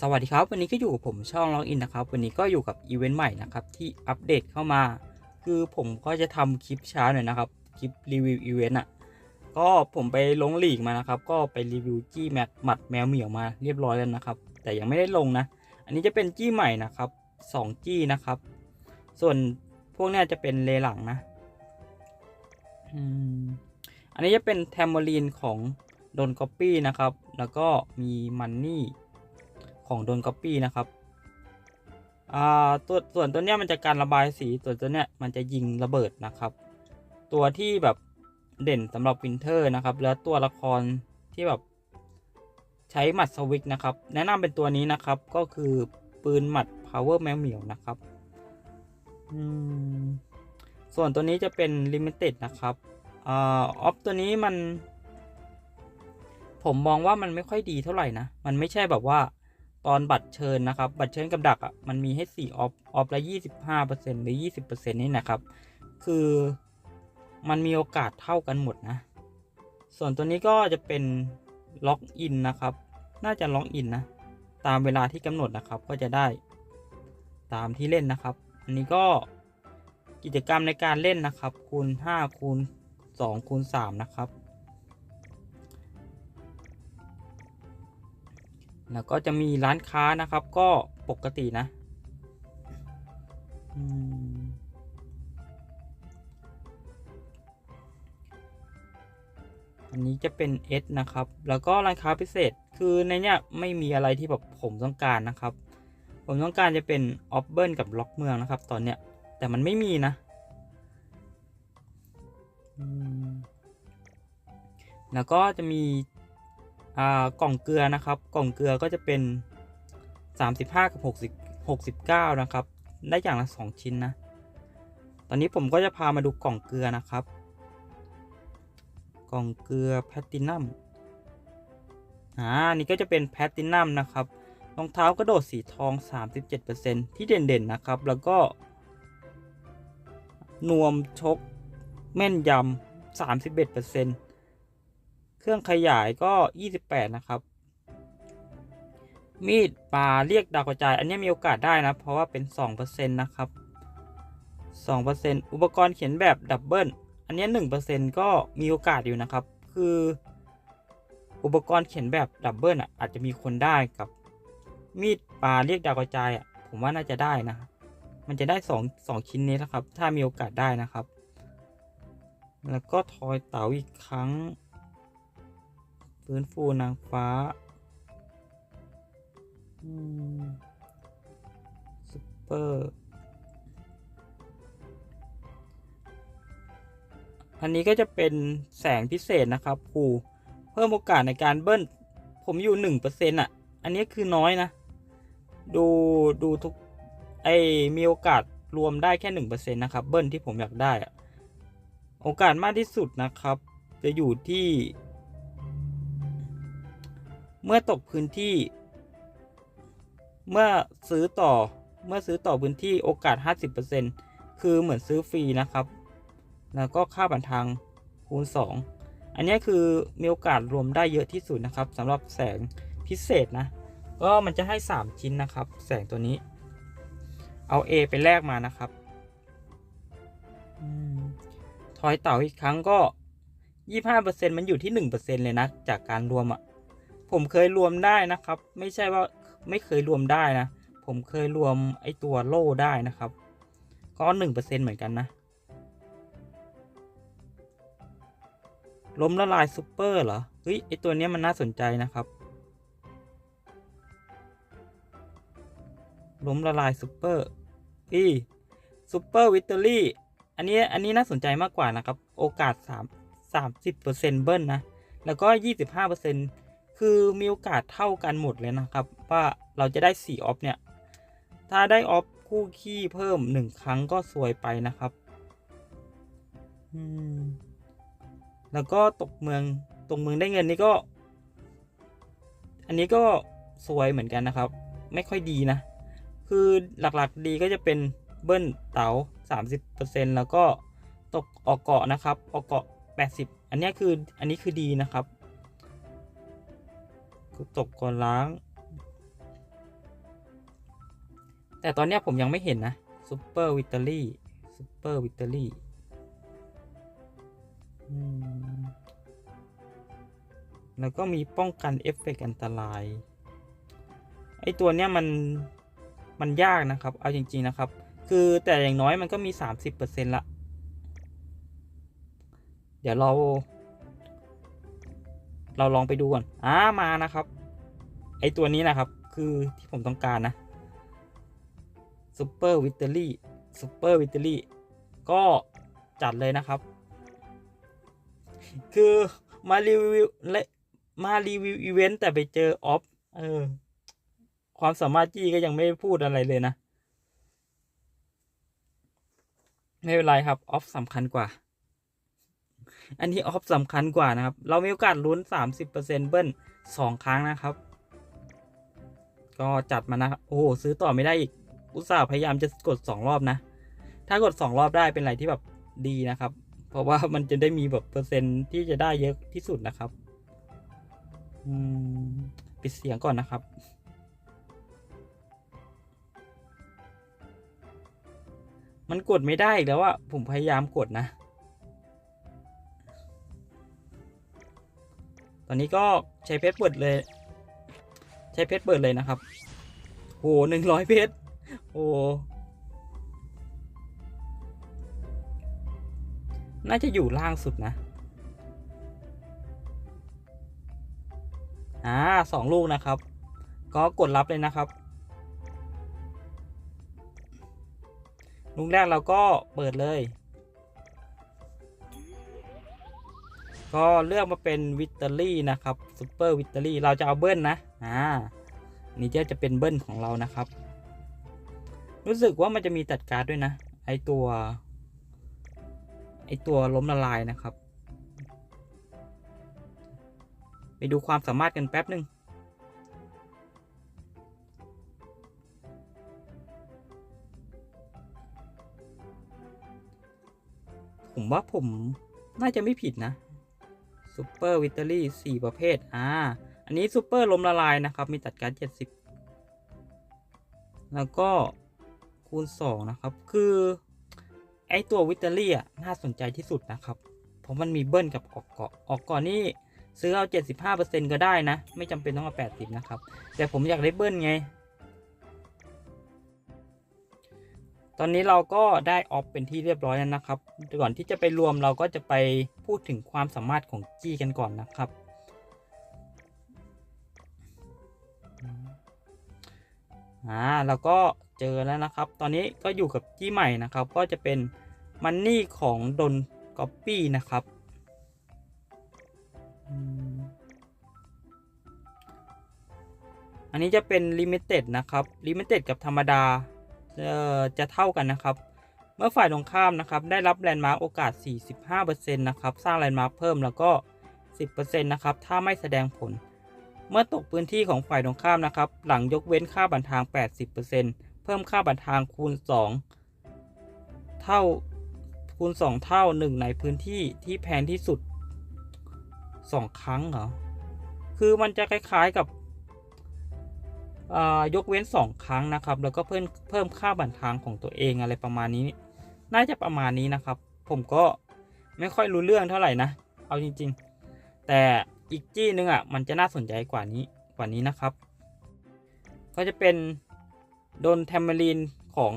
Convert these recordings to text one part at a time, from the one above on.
สวัสดีครับ วันนี้ก็อยู่กับผมช่องล็อกอินนะครับ วันนี้ก็อยู่กับอีเวนต์ใหม่นะครับ ที่อัปเดตเข้ามา คือผมก็จะทำคลิปช้าหน่อยนะครับ คลิปรีวิวอีเวนต์อะ ก็ผมไปลงหลีกมานะครับ ก็ไปรีวิวจี้แมทหมัดแมวเหมียวมาเรียบร้อยแล้วนะครับ แต่ยังไม่ได้ลงนะ อันนี้จะเป็นจี้ใหม่นะครับสองจี้นะครับ ส่วนพวกนี้จะเป็นเลหลังนะอันนี้จะเป็นแทมโมลีนของโดนก๊อปปี้นะครับ แล้วก็มีมันนี่ ของโดนก๊อปปี้นะครับอ่าตัวส่วนตัวเนี้ยมันจะการระบายสีตัวนตัวเนี้ยมันจะยิงระเบิดนะครับ ตัวที่แบบเด่นสำหรับวินเทอร์นะครับ แล้วตัวละครที่แบบใช้หมัดสวิกนะครับ แนะนำเป็นตัวนี้นะครับก็คือปืนหมัด power แมวเหมียวนะครับอืมส่วนตัวนี้จะเป็น limited นะครับอ่าออฟตัวนี้มัน ผมมองว่ามันไม่ค่อยดีเท่าไหร่นะ มันไม่ใช่แบบว่า ตอนบัตรเชิญนะครับ บัตรเชิญกับดักอะมันมีให้4ออฟออฟละ25%หรือ 20%นี่นะครับ คือมันมีโอกาสเท่ากันหมดนะ ส่วนตัวนี้ก็จะเป็นล็อกอินนะครับ น่าจะล็อกอินนะ ตามเวลาที่กำหนดนะครับ ก็จะได้ตามที่เล่นนะครับ อันนี้ก็กิจกรรมในการเล่นนะครับ คูณ5คูณ2คูณ3นะครับ แล้วก็จะมีร้านค้านะครับก็ปกตินะอันนี้จะเป็น S นะครับ แล้วก็ร้านค้าพิเศษคือในเนี้ยไม่มีอะไรที่แบบผมต้องการนะครับ ผมต้องการจะเป็นออฟเบิลกับล็อกเมืองนะครับ ตอนเนี้ยแต่มันไม่มีนะแล้วก็จะมี กล่องเกลือนะครับ กล่องเกลือก็จะเป็น 35 กับ 60 69 นะครับ ได้อย่างละ 2 ชิ้นนะ ตอนนี้ผมก็จะพามาดูกล่องเกลือนะครับ กล่องเกลือแพลตินัมอ่านนี่ก็จะเป็นแพลตินัมนะครับรองเท้ากระโดดสีทอง 37%ที่เด่นๆนะครับ แล้วก็ นวมชกแม่นยำ31% เครื่องขยายก็ 28 นะครับ มีดปลาเรียกดาวกระจาย อันนี้มีโอกาสได้นะ เพราะว่าเป็น 2%นะครับ2%อุปกรณ์เขียนแบบดับเบิลอันนี้ 1%ก็มีโอกาสอยู่นะครับ คือ อุปกรณ์เขียนแบบดับเบิลอะอาจจะมีคนได้กับมีดปลาเรียกดาวกระจายอะผมว่าน่าจะได้นะ มันจะได้ 2 2 ชิ้นนี้นะครับ ถ้ามีโอกาสได้นะครับ แล้วก็ทอยเต๋าอีกครั้ง ฟื้นฟูนางฟ้าซุปเปอร์ อันนี้ก็จะเป็นแสงพิเศษนะครับครูเพิ่มโอกาสในการเบิ้ล ผมอยู่หนึ่งเปอร์เซ็นต์อะ อันนี้คือน้อยนะ ดูดูทุกไอมีโอกาสรวมได้แค่หนึ่งเปอร์เซ็นต์นะครับ เบิ้ลที่ผมอยากได้อะโอกาสมากที่สุดนะครับ จะอยู่ที่ เมื่อตกพื้นที่ เมื่อซื้อต่อเมื่อซื้อต่อพื้นที่โอกาส 50%คือเหมือนซื้อฟรีนะครับ แล้วก็ค่าบันทางคูณ 2 อันนี้คือมีโอกาสรวมได้เยอะที่สุดนะครับสำหรับแสงพิเศษนะ ก็มันจะให้ 3 ชิ้นนะครับ แสงตัวนี้ เอา A ไปแลกมานะครับอทอยเต่าอีกครั้งก็ 25%มันอยู่ที่ 1%เลยนะ จากการรวมอะ่ะ ผมเคยรวมได้นะครับ ไม่ใช่ว่าไม่เคยรวมได้นะ ผมเคยรวมไอตัวโล่ได้นะครับ ก็1%เปอร์เซ็นเหมือนกันนะล้มละลายซูเปอร์เหรอ เฮ้ยไอตัวนี้มันน่าสนใจนะครับล้มละลายซูเปอร์อีซูเปอร์วิตเตอรี่ อันนี้อันนี้น่าสนใจมากกว่านะครับ โอกาส 3 30%เบิ้ลนะ แล้วก็ 25% คือมีโอกาสเท่ากันหมดเลยนะครับ ว่าเราจะได้4ออฟเนี่ย ถ้าได้ออฟคู่ขี้เพิ่ม 1 ครั้งก็สวยไปนะครับแล้วก็ตกเมืองตกเมืองได้เงินนี่ก็ อันนี้ก็สวยเหมือนกันนะครับ ไม่ค่อยดีนะ คือหลักๆดีก็จะเป็นเบิ้ลเต๋า30%แล้วก็ตกออกเกาะนะครับ ออกเกาะ80 อันนี้คืออันนี้คือดีนะครับ ตกก่อนล้าง แต่ตอนนี้ผมยังไม่เห็นนะซูเปอร์วิตเตอรี่ซูเปอร์วิตเตอรี่แล้วก็มีป้องกันเอฟเฟกต์อันตราย ไอตัวเนี้ยมันมันยากนะครับ เอาจริง ๆ นะครับ คือแต่อย่างน้อยมันก็มี 30%ละ เดี๋ยวเรา เราลองไปดูก่อนอ่ามานะครับ ไอตัวนี้นะครับ คือที่ผมต้องการนะซูเปอร์วิตเตอรี่ซูเปอร์วิตเตอรี่ก็จัดเลยนะครับ คือมารีวิวและมารีวิวอีเวนต์แต่ไปเจอออฟเออ ความสามารถจี้ก็ยังไม่พูดอะไรเลยนะ ไม่เป็นไรครับ ออฟสำคัญกว่า อันนี้ออฟสำคัญกว่านะครับ เรามีโอกาสลุ้น 30%เบิ้ลสองครั้งนะครับ ก็จัดมานะครับ โอ้โห ซื้อต่อไม่ได้อีก อุตส่าห์พยายามจะกดสองรอบนะ ถ้ากดสองรอบได้เป็นอะไรที่แบบดีนะครับ เพราะว่ามันจะได้มีแบบเปอร์เซ็นต์ที่จะได้เยอะที่สุดนะครับ อืม ปิดเสียงก่อนนะครับมันกดไม่ได้อีกแล้วอะผมพยายามกดนะ ตอนนี้ก็ใช้เพชรเปิดเลย ใช้เพชรเปิดเลยนะครับโหหนึ่งร้อยเพชรโอ้น่าจะอยู่ล่างสุดนะ อ่าสองลูกนะครับ ก็กดรับเลยนะครับ ลูกแรกเราก็เปิดเลย ก็เลือกมาเป็นวิตเตอรี่นะครับซูเปอร์วิตเตอรี่เราจะเอาเบิ้ลนะอ่านี่จะจะเป็นเบิ้ลของเรานะครับ รู้สึกว่ามันจะมีตัดการ์ดด้วยนะ ไอตัว ไอตัวล้มละลายนะครับ ไปดูความสามารถกันแป๊บหนึ่งผมว่าผมน่าจะไม่ผิดนะ ซูเปอร์วิตเตอรี่สี่ประเภท อ่า อันนี้ซูเปอร์ลมละลายนะครับ มีตัดการเจ็ดสิบแล้วก็คูณสองนะครับ คือ ไอตัววิตเตอรี่อะน่าสนใจที่สุดนะครับ เพราะมันมีเบิ้ลกับออกเกาะออกเกาะนี่ซื้อเอา 75%ก็ได้นะ ไม่จำเป็นต้องเอา80 นะครับ แต่ผมอยากได้เบิ้ลไง ตอนนี้เราก็ได้ออฟเป็นที่เรียบร้อยแล้วนะครับ ก่อนที่จะไปรวมเราก็จะไปพูดถึงความสามารถของจี้กันก่อนนะครับ อ่าเราก็เจอแล้วนะครับ ตอนนี้ก็อยู่กับจี้ใหม่นะครับ ก็จะเป็นมันนี่ของดนก๊อปปี้นะครับ อันนี้จะเป็นลิมิเต็ดนะครับลิมิเต็ดกับธรรมดา จะเท่ากันนะครับ เมื่อฝ่ายตรงข้ามนะครับ ได้รับแลนด์มาร์กโอกาส 45%นะครับ สร้างแลนด์มาร์กเพิ่มแล้วก็ 10%นะครับ ถ้าไม่แสดงผล เมื่อตกพื้นที่ของฝ่ายตรงข้ามนะครับ หลังยกเว้นค่าบันทาง 80%เพิ่มค่าบันทางคูณ 2 เท่าคูณ 2 เท่า 1 ในพื้นที่ที่แพงที่สุด 2 ครั้งเหรอ คือมันจะคล้ายๆกับ ยกเว้น 2 ครั้งนะครับ แล้วก็เพิ่มเพิ่มค่าบันทางของตัวเองอะไรประมาณนี้ น่าจะประมาณนี้นะครับ ผมก็ไม่ค่อยรู้เรื่องเท่าไหร่นะ เอาจริง ๆ แต่อีกจี้นึงอะมันจะน่าสนใจกว่านี้กว่านี้นะครับ ก็จะเป็นโดนแทมเมลีนของ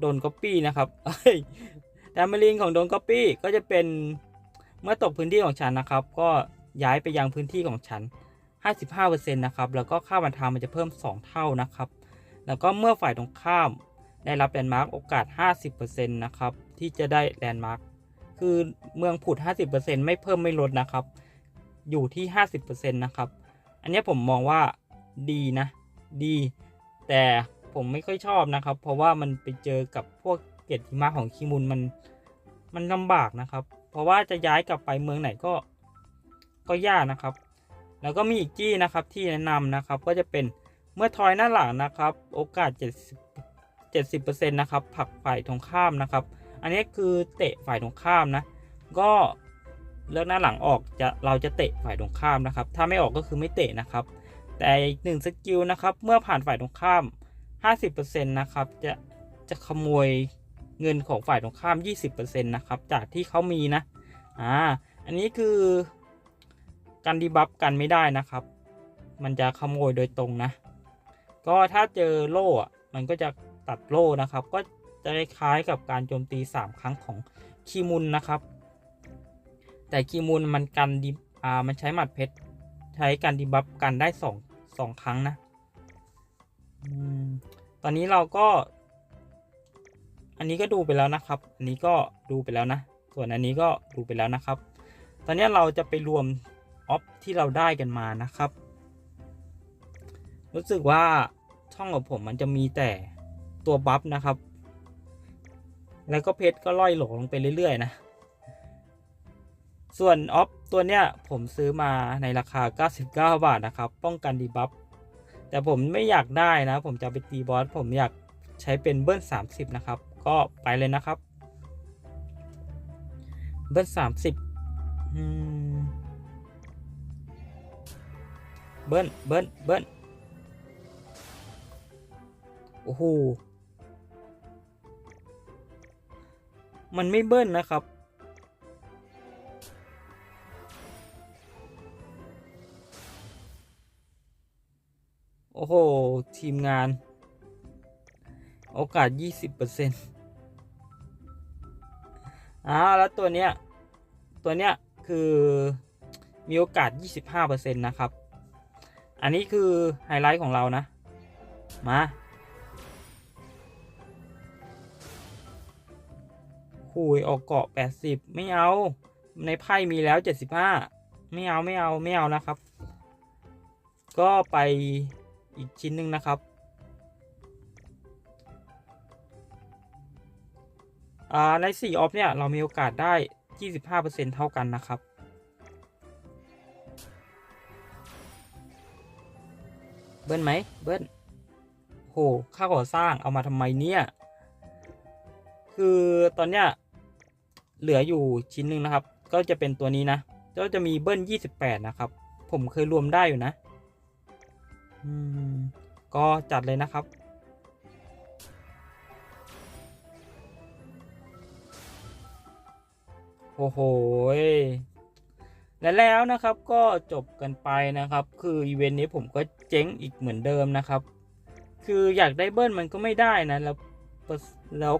โดนก๊อปปี้นะครับเอ้ยแทมเมลีนของโดนก๊อปปี้ก็จะเป็นเมื่อตกพื้นที่ของฉันนะครับ ก็ย้ายไปยังพื้นที่ของฉัน 55%นะครับแล้วก็ค่าบันทางมันจะเพิ่ม 2 เท่านะครับ แล้วก็เมื่อฝ่ายตรงข้ามได้รับแลนด์มาร์กโอกาส 50%นะครับที่จะได้แลนด์มาร์กคือเมืองผุด 50%ไม่เพิ่มไม่ลดนะครับ อยู่ที่ 50%นะครับ อันนี้ผมมองว่าดีนะ ดี แต่ผมไม่ค่อยชอบนะครับ เพราะว่ามันไปเจอกับพวกเกตหิมะของคิมุนมันมันลำบากนะครับ เพราะว่าจะย้ายกลับไปเมืองไหนก็ก็ยากนะครับ แล้วก็มีอีกจี้นะครับที่แนะนำนะครับก็จะเป็นเมื่อทอยหน้าหลังนะครับ โอกาส 70 70%นะครับผลักฝ่ายตรงข้ามนะครับ อันนี้คือเตะฝ่ายตรงข้ามนะ ก็เลือกหน้าหลังออกจะเราจะเตะฝ่ายตรงข้ามนะครับ ถ้าไม่ออกก็คือไม่เตะนะครับ แต่อีกหนึ่งสกิลนะครับเมื่อผ่านฝ่ายตรงข้าม 50%นะครับจะจะขโมยเงินของฝ่ายตรงข้าม 20%นะครับจากที่เขามีนะอ่าอันนี้คือ การดีบัฟกันไม่ได้นะครับ มันจะขโมยโดยตรงนะ ก็ถ้าเจอโล่มันก็จะตัดโล่นะครับ ก็จะคล้ายๆกับการโจมตี 3 ครั้งของคีมุนนะครับ แต่คีมุนมันกันดิอ่ามันใช้หมัดเพชรใช้การดีบัฟกันได้สองสองครั้งนะอตอนนี้เราก็ อันนี้ก็ดูไปแล้วนะครับ อันนี้ก็ดูไปแล้วนะ ส่วนอันนี้ก็ดูไปแล้วนะครับ ตอนนี้เราจะไปรวม ออฟที่เราได้กันมานะครับ รู้สึกว่าช่องของผมมันจะมีแต่ตัวบัฟนะครับ แล้วก็เพชรก็ล่อยหลงลงไปเรื่อยๆ นะ ส่วนออฟตัวเนี้ยผมซื้อมาในราคา 99 บาทนะครับ ป้องกันดีบัฟ แต่ผมไม่อยากได้นะ ผมจะไปตีบอส ผมอยากใช้เป็นเบิ้ล 30 นะครับ ก็ไปเลยนะครับ เบิ้ล 30อืม เบิ้ลเบิ้ลเบิ้ลโอ้โหมันไม่เบิ้ลนะครับ โอ้โห ทีมงาน โอกาส 20%อ่าแล้วตัวเนี้ย ตัวเนี้ย คือมีโอกาส 25%นะครับ อันนี้คือไฮไลท์ของเรานะ มา คุยออกเกาะ 80 ไม่เอา ในไพ่มีแล้ว 75 ไม่เอาไม่เอาไม่เอานะครับ ก็ไปอีกชิ้นหนึ่งนะครับอ่าใน 4 ออฟเนี่ย เรามีโอกาสได้ 25%เท่ากันนะครับ เบิ้ลไหมเบิ้ลโหค่าก่อสร้างเอามาทำไมเนี่ย คือตอนเนี้ยเหลืออยู่ชิ้นหนึ่งนะครับ ก็จะเป็นตัวนี้นะก็จะมีเบิ้ล28นะครับ ผมเคยรวมได้อยู่นะอืมก็จัดเลยนะครับโอ้โห และแล้วนะครับก็จบกันไปนะครับ คืออีเวนต์นี้ผมก็เจ๊งอีกเหมือนเดิมนะครับ คืออยากได้เบิ้ลมันก็ไม่ได้นะแล้วแล้ว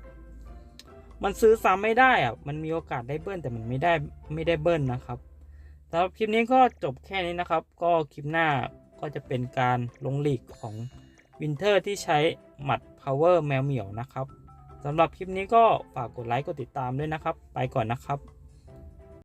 มันซื้อซ้ำไม่ได้อะมันมีโอกาสได้เบิ้ลแต่มันไม่ได้ไม่ได้เบิ้ลนะครับสำหรับคลิปนี้ก็จบแค่นี้นะครับ ก็คลิปหน้าก็จะเป็นการลงหลีกของวินเทอร์ที่ใช้หมัด power แมวเหมียวนะครับสำหรับคลิปนี้ก็ฝากกดไลค์กดติดตามด้วยนะครับ ไปก่อนนะครับ